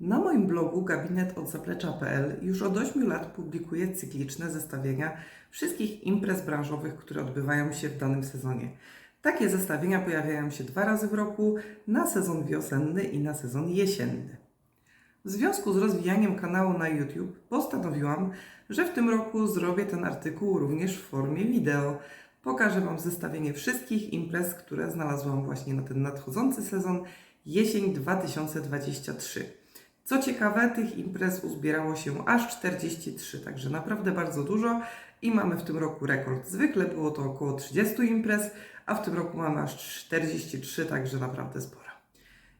Na moim blogu gabinet od zaplecza.pl już od 8 lat publikuję cykliczne zestawienia wszystkich imprez branżowych, które odbywają się w danym sezonie. Takie zestawienia pojawiają się dwa razy w roku na sezon wiosenny i na sezon jesienny. W związku z rozwijaniem kanału na YouTube postanowiłam, że w tym roku zrobię ten artykuł również w formie wideo. Pokażę Wam zestawienie wszystkich imprez, które znalazłam właśnie na ten nadchodzący sezon jesień 2023. Co ciekawe, tych imprez uzbierało się aż 43, także naprawdę bardzo dużo i mamy w tym roku rekord. Zwykle było to około 30 imprez, a w tym roku mamy aż 43, także naprawdę sporo.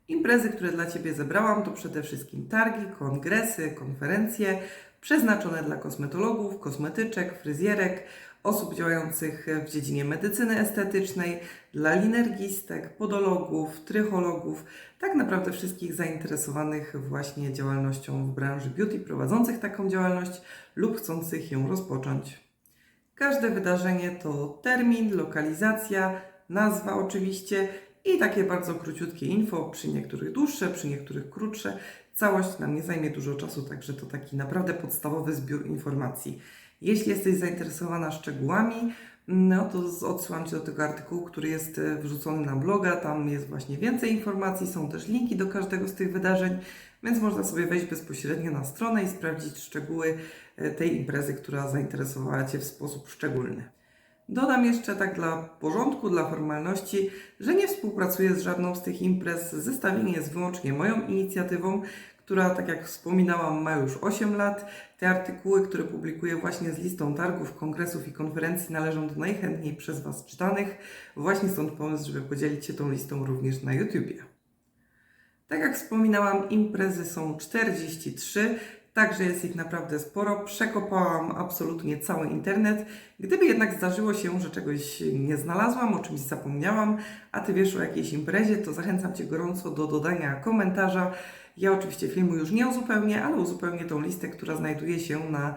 Imprezy, które dla Ciebie zebrałam, to przede wszystkim targi, kongresy, konferencje przeznaczone dla kosmetologów, kosmetyczek, fryzjerek, osób działających w dziedzinie medycyny estetycznej, dla linergistek, podologów, trychologów, tak naprawdę wszystkich zainteresowanych właśnie działalnością w branży beauty, prowadzących taką działalność lub chcących ją rozpocząć. Każde wydarzenie to termin, lokalizacja, nazwa oczywiście i takie bardzo króciutkie info, przy niektórych dłuższe, przy niektórych krótsze. Całość nam nie zajmie dużo czasu, także to taki naprawdę podstawowy zbiór informacji. Jeśli jesteś zainteresowana szczegółami, no to odsyłam Cię do tego artykułu, który jest e, wrzucony na bloga. Tam jest właśnie więcej informacji, są też linki do każdego z tych wydarzeń, więc można sobie wejść bezpośrednio na stronę i sprawdzić szczegóły e, tej imprezy, która zainteresowała Cię w sposób szczególny. Dodam jeszcze tak dla porządku, dla formalności, że nie współpracuję z żadną z tych imprez. Zestawienie jest wyłącznie moją inicjatywą, która, tak jak wspominałam, ma już 8 lat. Te artykuły, które publikuję właśnie z listą targów, kongresów i konferencji należą do najchętniej przez Was czytanych. Właśnie stąd pomysł, żeby podzielić się tą listą również na YouTubie. Tak jak wspominałam, imprezy są 43, także jest ich naprawdę sporo. Przekopałam absolutnie cały internet. Gdyby jednak zdarzyło się, że czegoś nie znalazłam, o czymś zapomniałam, a Ty wiesz o jakiejś imprezie, to zachęcam Cię gorąco do dodania komentarza. Ja oczywiście filmu już nie uzupełnię, ale uzupełnię tą listę, która znajduje się na,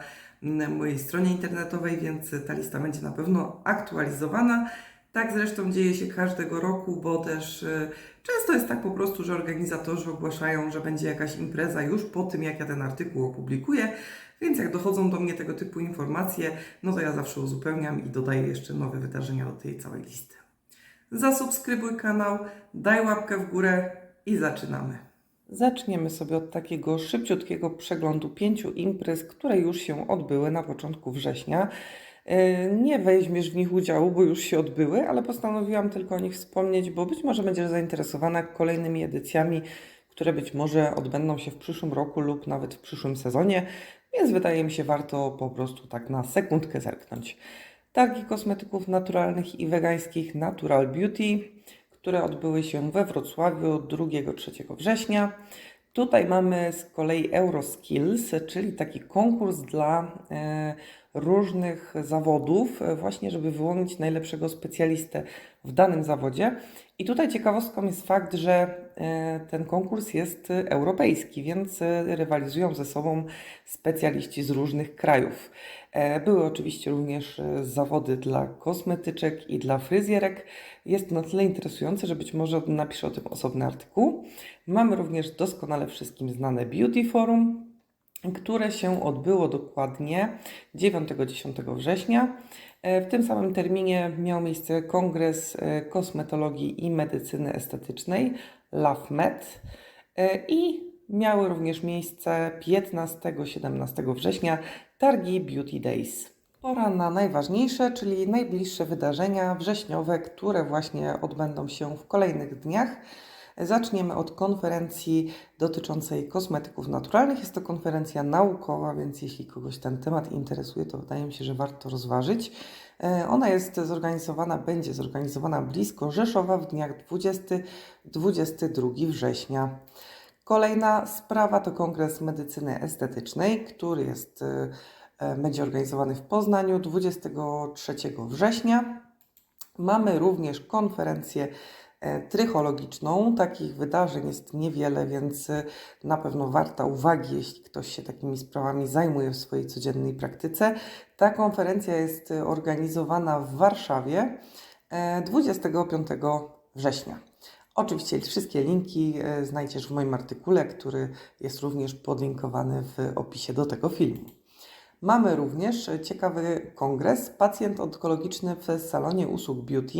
mojej stronie internetowej, więc ta lista będzie na pewno aktualizowana. Tak zresztą dzieje się każdego roku, bo też e, często jest tak po prostu, że organizatorzy ogłaszają, że będzie jakaś impreza już po tym, jak ja ten artykuł opublikuję, więc jak dochodzą do mnie tego typu informacje, no to ja zawsze uzupełniam i dodaję jeszcze nowe wydarzenia do tej całej listy. Zasubskrybuj kanał, daj łapkę w górę i zaczynamy. Zaczniemy sobie od takiego szybciutkiego przeglądu pięciu imprez, które już się odbyły na początku września. Yy, Nie weźmiesz w nich udziału, bo już się odbyły, ale postanowiłam tylko o nich wspomnieć, bo być może będziesz zainteresowana kolejnymi edycjami, które być może odbędą się w przyszłym roku lub nawet w przyszłym sezonie, więc wydaje mi się warto po prostu tak na sekundkę zerknąć. Targi kosmetyków naturalnych i wegańskich Natural Beauty, które odbyły się we Wrocławiu 2-3 września. Tutaj mamy z kolei Euroskills, czyli taki konkurs dla e, różnych zawodów, e, właśnie żeby wyłonić najlepszego specjalistę w danym zawodzie. I tutaj ciekawostką jest fakt, że ten konkurs jest e, europejski, więc e, rywalizują ze sobą specjaliści z różnych krajów. E, Były oczywiście również e, zawody dla kosmetyczek i dla fryzjerek. Jest to na tyle interesujące, że być może napiszę o tym osobny artykuł. Mamy również doskonale wszystkim znane Beauty Forum, które się odbyło dokładnie 9-10 września. E, W tym samym terminie miał miejsce Kongres e, Kosmetologii i Medycyny Estetycznej LAFMED E, i miały również miejsce 15-17 września targi Beauty Days. Pora na najważniejsze, czyli najbliższe wydarzenia wrześniowe, które właśnie odbędą się w kolejnych dniach. Zaczniemy od konferencji dotyczącej kosmetyków naturalnych. Jest to konferencja naukowa, więc jeśli kogoś ten temat interesuje, to wydaje mi się, że warto rozważyć. E, Ona jest zorganizowana, będzie zorganizowana blisko Rzeszowa w dniach 20-22 września. Kolejna sprawa to Kongres Medycyny Estetycznej, który jest, e, e, będzie organizowany w Poznaniu 23 września. Mamy również konferencję trychologiczną. Takich wydarzeń jest niewiele, więc e, na pewno warta uwagi, jeśli ktoś się takimi sprawami zajmuje w swojej codziennej praktyce. Ta konferencja jest e, organizowana w Warszawie e, 25 września. Oczywiście wszystkie linki e, znajdziesz w moim artykule, który jest również podlinkowany w opisie do tego filmu. Mamy również ciekawy kongres Pacjent onkologiczny w salonie usług beauty.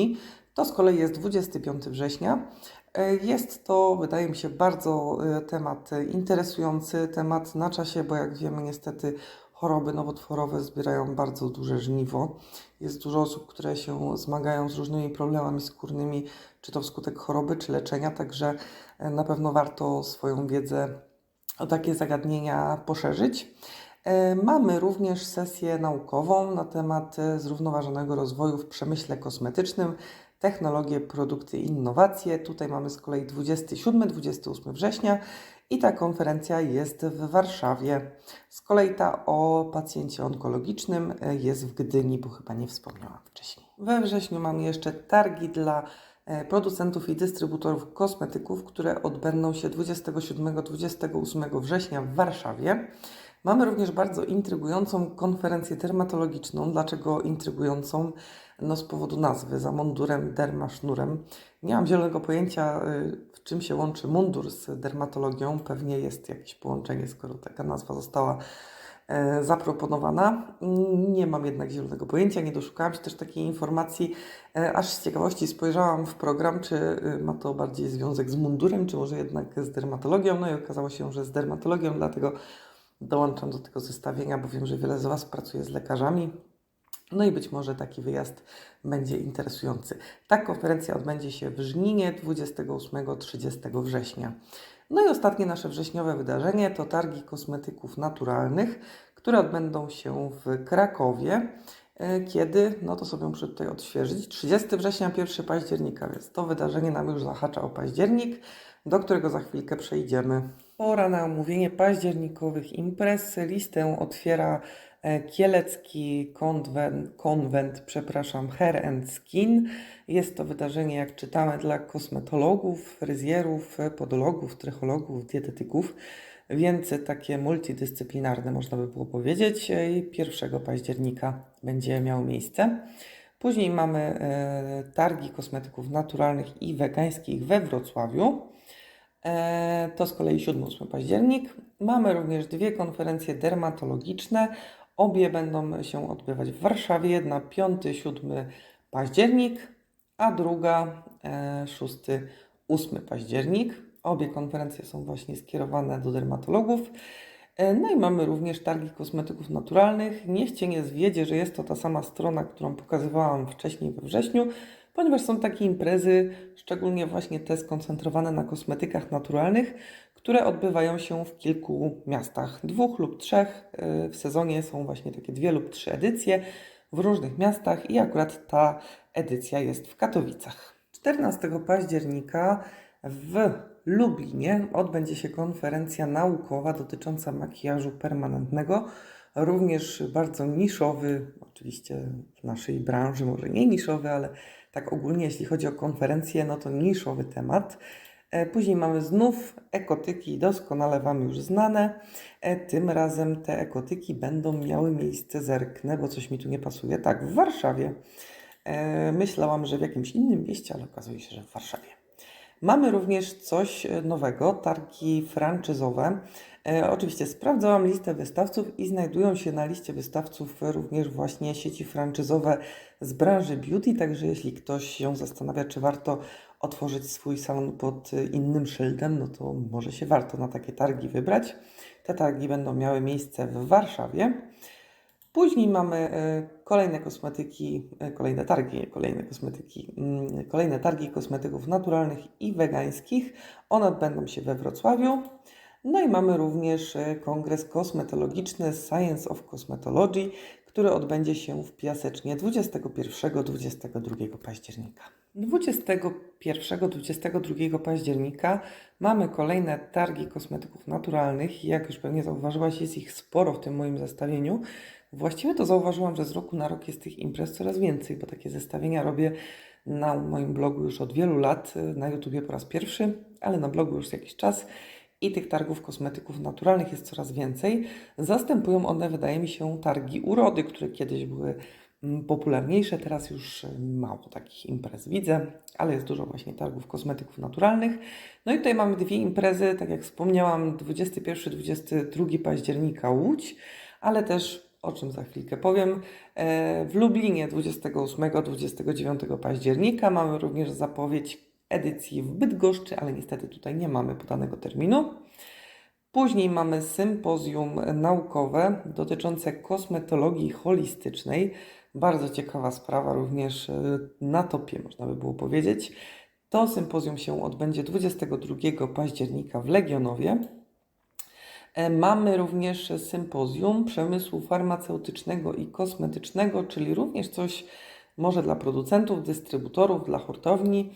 To z kolei jest 25 września. E, Jest to, wydaje mi się, bardzo e, temat interesujący, temat na czasie, bo jak wiemy, niestety choroby nowotworowe zbierają bardzo duże żniwo. Jest dużo osób, które się zmagają z różnymi problemami skórnymi, czy to wskutek choroby, czy leczenia, także e, na pewno warto swoją wiedzę o takie zagadnienia poszerzyć. Mamy również sesję naukową na temat zrównoważonego rozwoju w przemyśle kosmetycznym, technologie, produkty i innowacje. Tutaj mamy z kolei 27-28 września i ta konferencja jest w Warszawie. Z kolei ta o pacjencie onkologicznym e, jest w Gdyni, bo chyba nie wspomniałam wcześniej. We wrześniu mamy jeszcze targi dla e, producentów i dystrybutorów kosmetyków, które odbędą się 27-28 września w Warszawie. Mamy również bardzo intrygującą konferencję dermatologiczną. Dlaczego intrygującą? No z powodu nazwy, za mundurem derma sznurem. Nie mam zielonego pojęcia, y, w czym się łączy mundur z dermatologią. Pewnie jest jakieś połączenie, skoro taka nazwa została e, zaproponowana. Nie mam jednak zielonego pojęcia, nie doszukałam się też takiej informacji. E, Aż z ciekawości spojrzałam w program, czy y, ma to bardziej związek z mundurem, czy może jednak z dermatologią. No i okazało się, że z dermatologią, dlatego dołączam do tego zestawienia, bo wiem, że wiele z Was pracuje z lekarzami. No i być może taki wyjazd będzie interesujący. Ta konferencja odbędzie się w Żninie 28-30 września. No i ostatnie nasze wrześniowe wydarzenie to targi kosmetyków naturalnych, które odbędą się w Krakowie. E, Kiedy? No to sobie muszę tutaj odświeżyć. 30 września, 1 października, więc to wydarzenie nam już zahacza o październik, do którego za chwilkę przejdziemy. Pora na omówienie październikowych imprez. Listę otwiera e, Kielecki konwent, konwent, przepraszam, Hair and Skin. Jest to wydarzenie, jak czytamy, dla kosmetologów, fryzjerów, podologów, trychologów, dietetyków, więc takie multidyscyplinarne można by było powiedzieć. E, I 1 października będzie miało miejsce. Później mamy e, targi kosmetyków naturalnych i wegańskich we Wrocławiu. E, To z kolei 7-8 październik. Mamy również dwie konferencje dermatologiczne. Obie będą się odbywać w Warszawie. Jedna 5-7 październik, a druga e, 6-8 październik. Obie konferencje są właśnie skierowane do dermatologów. E, No i mamy również targi kosmetyków naturalnych. Niech Cię nie zwiedzie, że jest to ta sama strona, którą pokazywałam wcześniej we wrześniu, ponieważ są takie imprezy, szczególnie właśnie te skoncentrowane na kosmetykach naturalnych, które odbywają się w kilku miastach, dwóch lub trzech. E, W sezonie są właśnie takie dwie lub trzy edycje w różnych miastach i akurat ta edycja jest w Katowicach. 14 października w Lublinie odbędzie się konferencja naukowa dotycząca makijażu permanentnego. Również bardzo niszowy, oczywiście w naszej branży, może nie niszowy, ale tak ogólnie, jeśli chodzi o konferencję, no to niszowy temat. E, Później mamy znów ekotyki, doskonale Wam już znane. E, Tym razem te ekotyki będą miały miejsce, zerknę, bo coś mi tu nie pasuje. Tak, w Warszawie. E, Myślałam, że w jakimś innym mieście, ale okazuje się, że w Warszawie. Mamy również coś e, nowego, targi franczyzowe. E, oczywiście sprawdzałam listę wystawców i znajdują się na liście wystawców również właśnie sieci franczyzowe z branży beauty, także jeśli ktoś się zastanawia, czy warto otworzyć swój salon pod e, innym szyldem, no to może się warto na takie targi wybrać. Te targi będą miały miejsce w Warszawie. Później mamy e, kolejne kosmetyki, e, kolejne targi, kolejne kosmetyki, mm, kolejne targi kosmetyków naturalnych i wegańskich. One odbędą się we Wrocławiu. No i mamy również e, kongres kosmetologiczny Science of Cosmetology, który odbędzie się w Piasecznie 21-22 października. 21-22 października mamy kolejne targi kosmetyków naturalnych. Jak już pewnie zauważyłaś, jest ich sporo w tym moim zestawieniu. Właściwie to zauważyłam, że z roku na rok jest tych imprez coraz więcej, bo takie zestawienia robię na moim blogu już od wielu lat, na YouTubie po raz pierwszy, ale na blogu już jakiś czas i tych targów kosmetyków naturalnych jest coraz więcej. Zastępują one, wydaje mi się, targi urody, które kiedyś były mm, popularniejsze. Teraz już e, mało takich imprez widzę, ale jest dużo właśnie targów kosmetyków naturalnych. No i tutaj mamy dwie imprezy, tak jak wspomniałam, 21-22 października Łódź, ale też o czym za chwilkę powiem. e, W Lublinie 28-29 października mamy również zapowiedź edycji w Bydgoszczy, ale niestety tutaj nie mamy podanego terminu. Później mamy sympozjum naukowe dotyczące kosmetologii holistycznej. Bardzo ciekawa sprawa, również e, na topie, można by było powiedzieć. To sympozjum się odbędzie 22 października w Legionowie. E, Mamy również sympozjum przemysłu farmaceutycznego i kosmetycznego, czyli również coś może dla producentów, dystrybutorów, dla hurtowni.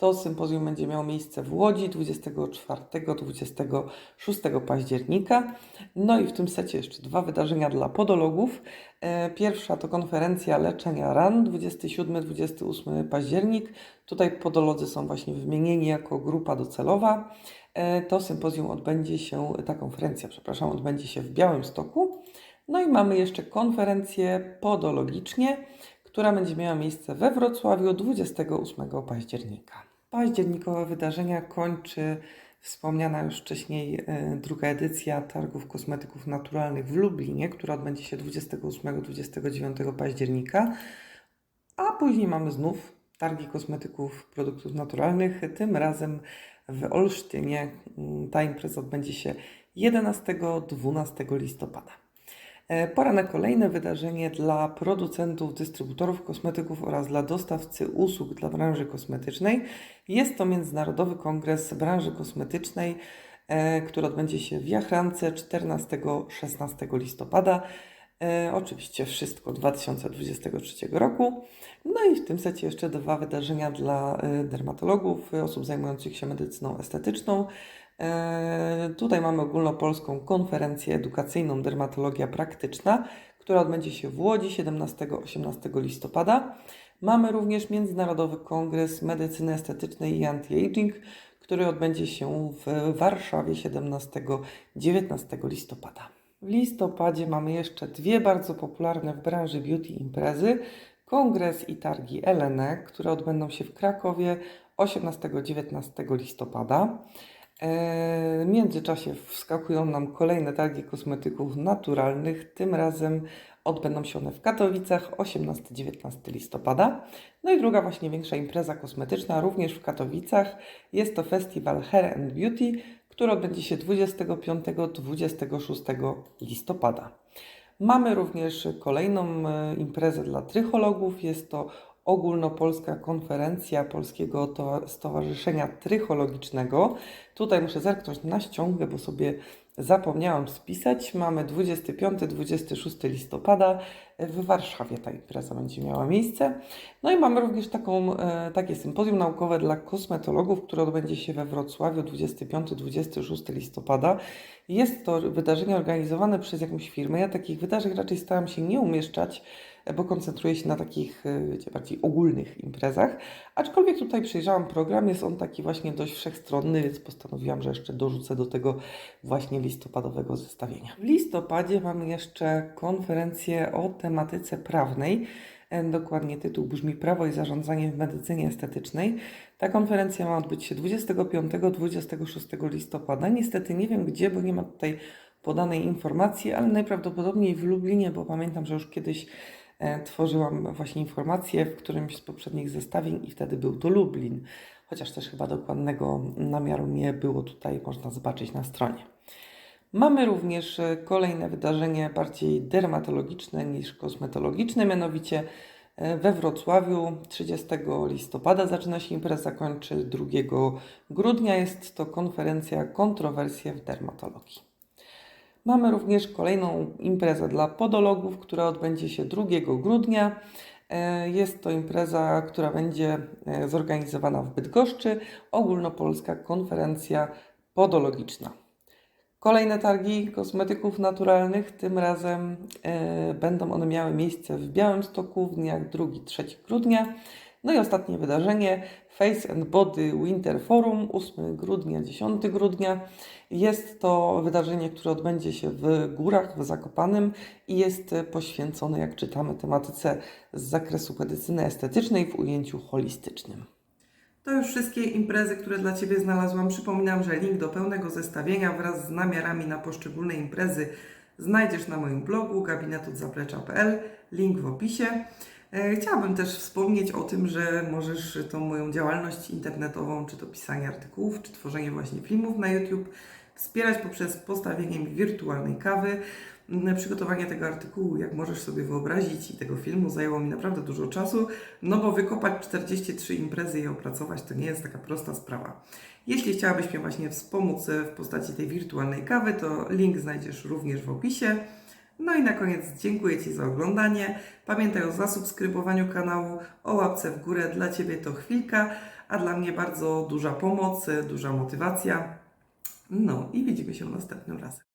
To sympozjum będzie miało miejsce w Łodzi 24-26 października. No i w tym secie jeszcze dwa wydarzenia dla podologów. E, Pierwsza to konferencja leczenia ran 27-28 październik. Tutaj podolodzy są właśnie wymienieni jako grupa docelowa. E, To sympozjum odbędzie się, ta konferencja, przepraszam, odbędzie się w Białymstoku. No i mamy jeszcze konferencję podologicznie, która będzie miała miejsce we Wrocławiu 28 października. Październikowe wydarzenia kończy wspomniana już wcześniej e, druga edycja Targów Kosmetyków Naturalnych w Lublinie, która odbędzie się 28-29 października. A później mamy znów targi kosmetyków, produktów naturalnych, tym razem w Olsztynie. Ta impreza odbędzie się 11-12 listopada. E, Pora na kolejne wydarzenie dla producentów, dystrybutorów kosmetyków oraz dla dostawcy usług dla branży kosmetycznej. Jest to Międzynarodowy Kongres Branży Kosmetycznej, e, który odbędzie się w Jachrance 14-16 listopada. E, oczywiście wszystko 2023 roku. No i w tym secie jeszcze dwa wydarzenia dla dermatologów, osób zajmujących się medycyną estetyczną. E, Tutaj mamy ogólnopolską konferencję edukacyjną Dermatologia Praktyczna, która odbędzie się w Łodzi 17-18 listopada. Mamy również Międzynarodowy Kongres Medycyny Estetycznej i Anti-Aging, który odbędzie się w Warszawie 17-19 listopada. W listopadzie mamy jeszcze dwie bardzo popularne w branży beauty imprezy. Kongres i targi Elene, które odbędą się w Krakowie 18-19 listopada. E, W międzyczasie wskakują nam kolejne targi kosmetyków naturalnych. Tym razem odbędą się one w Katowicach 18-19 listopada. No i druga właśnie większa impreza kosmetyczna również w Katowicach. Jest to festiwal Hair and Beauty, który odbędzie się 25-26 listopada. Mamy również kolejną e, imprezę dla trychologów. Jest to ogólnopolska konferencja Polskiego To- Stowarzyszenia Trychologicznego. Tutaj muszę zerknąć na ściągę, bo sobie zapomniałam spisać. Mamy 25-26 listopada. W Warszawie ta impreza będzie miała miejsce. No i mamy również taką, e, takie sympozjum naukowe dla kosmetologów, które odbędzie się we Wrocławiu 25-26 listopada. Jest to wydarzenie organizowane przez jakąś firmę. Ja takich wydarzeń raczej staram się nie umieszczać, bo koncentruję się na takich, e, wiecie, bardziej ogólnych imprezach. Aczkolwiek tutaj przejrzałam program, jest on taki właśnie dość wszechstronny, więc postanowiłam, że jeszcze dorzucę do tego właśnie listopadowego zestawienia. W listopadzie mamy jeszcze konferencję o tematyce prawnej. E, Dokładnie tytuł brzmi Prawo i zarządzanie w medycynie estetycznej. Ta konferencja ma odbyć się 25-26 listopada. Niestety nie wiem gdzie, bo nie ma tutaj podanej informacji, ale najprawdopodobniej w Lublinie, bo pamiętam, że już kiedyś tworzyłam właśnie informacje w którymś z poprzednich zestawień i wtedy był to Lublin. Chociaż też chyba dokładnego namiaru nie było tutaj, można zobaczyć na stronie. Mamy również e, kolejne wydarzenie bardziej dermatologiczne niż kosmetologiczne, mianowicie e, we Wrocławiu 30 listopada zaczyna się impreza, kończy 2 grudnia. Jest to konferencja Kontrowersje w dermatologii. Mamy również kolejną imprezę dla podologów, która odbędzie się 2 grudnia. E, Jest to impreza, która będzie e, zorganizowana w Bydgoszczy, ogólnopolska konferencja podologiczna. Kolejne targi kosmetyków naturalnych, tym razem e, będą one miały miejsce w Białymstoku w dniach 2-3 grudnia. No i ostatnie wydarzenie Face and Body Winter Forum 8 grudnia, 10 grudnia. Jest to wydarzenie, które odbędzie się w górach, w Zakopanem i jest poświęcone, jak czytamy, tematyce z zakresu medycyny estetycznej w ujęciu holistycznym. To już wszystkie imprezy, które dla Ciebie znalazłam. Przypominam, że link do pełnego zestawienia wraz z namiarami na poszczególne imprezy znajdziesz na moim blogu gabinetodzaplecza.pl, link w opisie. E, Chciałabym też wspomnieć o tym, że możesz tą moją działalność internetową, czy to pisanie artykułów, czy tworzenie właśnie filmów na YouTube, wspierać poprzez postawienie mi wirtualnej kawy. Mm, Przygotowanie tego artykułu, jak możesz sobie wyobrazić, i tego filmu zajęło mi naprawdę dużo czasu, no bo wykopać 43 imprezy i je opracować to nie jest taka prosta sprawa. Jeśli chciałabyś mnie właśnie wspomóc e, w postaci tej wirtualnej kawy, to link znajdziesz również w opisie. No i na koniec dziękuję Ci za oglądanie. Pamiętaj o zasubskrybowaniu kanału, o łapce w górę. Dla Ciebie to chwilka, a dla mnie bardzo duża pomoc, duża motywacja. No i widzimy się następnym razem.